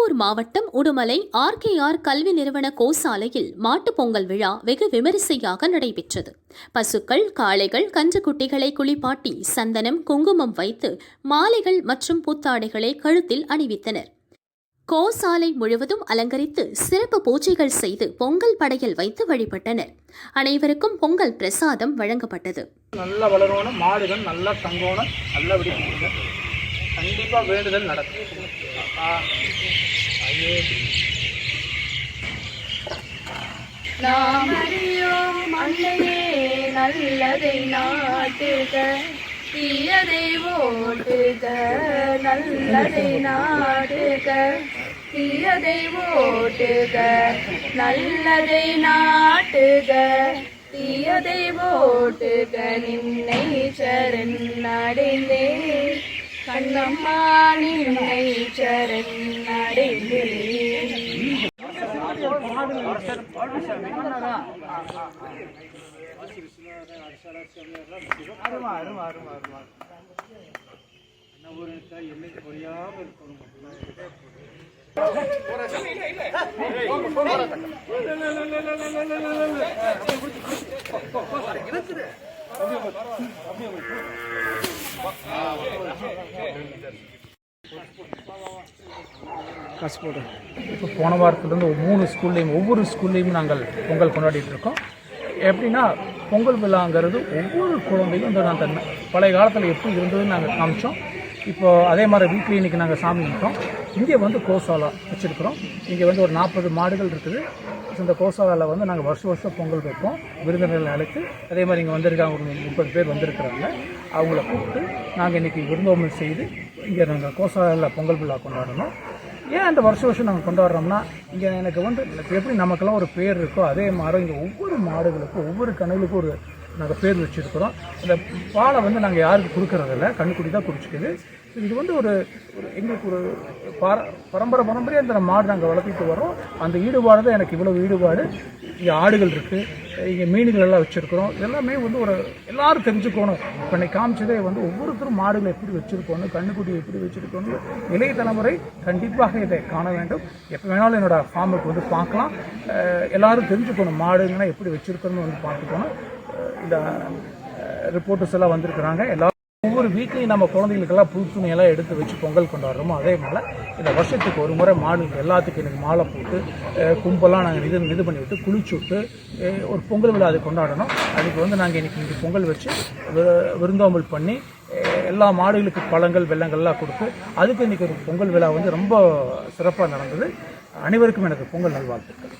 திருப்பூர் மாவட்டம் உடுமலை ஆர்கேஆர் கல்வி நிறுவன கோசாலையில் மாட்டுப் பொங்கல் விழா வெகு விமரிசையாக நடைபெற்றது. பசுக்கள் காளைகள் கன்றுக்குட்டிகளை குளிப்பாட்டி சந்தனம் குங்குமம் வைத்து மாலைகள் மற்றும் புத்தாடைகளை கழுத்தில் அணிவித்தனர். கோசாலை முழுவதும் அலங்கரித்து சிறப்பு பூஜைகள் செய்து பொங்கல் படையல் வைத்து வழிபட்டனர். அனைவருக்கும் பொங்கல் பிரசாதம் வழங்கப்பட்டது. நல்ல வளரணும் மாடுகள் நல்ல தங்கணும் நல்லபடி கண்டிப்பாக வேண்டுதல் நடக்கும். நாம் அறியோம் மண்ணையே நல்லதை நாட்டுக தீயதை ஓட்டுக நல்லதை நாட்டுக. தீயதை ஓட்டுக நல்லதை நாட்டுக. தீயதை ஓட்டுக நின்னை சரண் அடைந்தேன். கண்ணம்மா நின்னை சரண் அருமா அருமா அருமா அருமா ஒரு என்னைக்கு இருக்கணும் காசு போடுறோம். இப்போ போன வாரத்துலேருந்து ஒரு மூணு ஸ்கூல்லையும் ஒவ்வொரு ஸ்கூல்லையும் நாங்கள் பொங்கல் கொண்டாடிட்டு இருக்கோம். எப்படின்னா பொங்கல் விழாங்கிறது ஒவ்வொரு குழந்தையும் இந்த அந்த பழைய காலத்தில் எப்படி இருந்ததுன்னு நாங்கள் காமிச்சோம். இப்போ அதே மாதிரி வீட்டில் இன்றைக்கி நாங்கள் சாமி நிற்கிறோம் இங்கே வந்து கோசாலா வச்சுருக்குறோம். இங்கே வந்து ஒரு நாற்பது மாடுகள் இருக்குது. இந்த கோசாலாவில் வந்து நாங்கள் வருஷம் வருஷம் பொங்கல் வைப்போம். விருந்தினர்கள் அழைத்து அதே மாதிரி இங்கே வந்திருக்காங்க ஒரு முப்பது பேர் வந்திருக்கிறாங்க. அவங்கள கூப்பிட்டு நாங்கள் இன்றைக்கி விருந்தோம்பல் செய்து இங்கே நாங்கள் கோசாலாவில் பொங்கல் விழா கொண்டாடணும். ஏன் அந்த வருஷம் வருஷம் நாங்கள் கொண்டாடுறோம்னா இங்கே எனக்கு வந்து எப்படி நமக்கெல்லாம் ஒரு பேர் இருக்கோ அதே மாதிரி இங்கே ஒவ்வொரு மாடுகளுக்கும் ஒவ்வொரு கணுகளுக்கும் ஒரு நாங்கள் பேர் வச்சுருக்கிறோம். அந்த பாலை வந்து நாங்கள் யாருக்கு கொடுக்கறதில்ல கண்ணுக்குடி தான் குடிச்சிக்குது. இது வந்து ஒரு ஒரு எங்களுக்கு ஒரு பர பரம்பரை பரம்பரையாக இந்த மாடு நாங்கள் வளர்த்திட்டு வரோம் அந்த ஈடுபாடு தான் எனக்கு இவ்வளோ ஈடுபாடு. இங்கே ஆடுகள் இருக்குது இங்கே மீன்கள் எல்லாம் வச்சுருக்கிறோம். எல்லாமே வந்து ஒரு எல்லாரும் தெரிஞ்சுக்கணும். இப்போ இன்னைக்கு காமிச்சதே வந்து ஒவ்வொருத்தரும் மாடுகளை எப்படி வச்சுருக்கணும் கண்ணுக்குட்டியை எப்படி வச்சுருக்கணும் இளைய தலைமுறை கண்டிப்பாக இதை காண வேண்டும். எப்போ வேணாலும் என்னோட ஃபார்முக்கு வந்து பார்க்கலாம். எல்லோரும் எல்லாரும் தெரிஞ்சுக்கணும் மாடுங்கன்னா எப்படி வச்சுருக்கணும்னு வந்து பார்த்துக்கணும். இந்த ரிப்போர்ட்டர்ஸ் எல்லாம் வந்திருக்கிறாங்க. எல்லாரும் ஒவ்வொரு வீக்லையும் நம்ம குழந்தைகளுக்கெல்லாம் புது துணியெல்லாம் எடுத்து வச்சு பொங்கல் கொண்டாடுறோமோ அதே போல் இந்த வருஷத்துக்கு ஒரு முறை மாடுகள் எல்லாத்துக்கும் எனக்கு மாலை போட்டு அஹ், நாங்கள் இது இது பண்ணி விட்டு குளிச்சு விட்டு ஒரு பொங்கல் விழா அது கொண்டாடணும். அதுக்கு வந்து நாங்கள் இன்றைக்கி இங்கே பொங்கல் வச்சு வி- விருந்தோம்பல் பண்ணி எல்லா மாடுகளுக்கு பழங்கள் வெள்ளங்கள்லாம் கொடுத்து அதுக்கு இன்றைக்கி ஒரு பொங்கல் விழா வந்து ரொம்ப சிறப்பாக நடந்தது. அனைவருக்கும் எனக்கு பொங்கல் நல்வாழ்த்துக்கள்.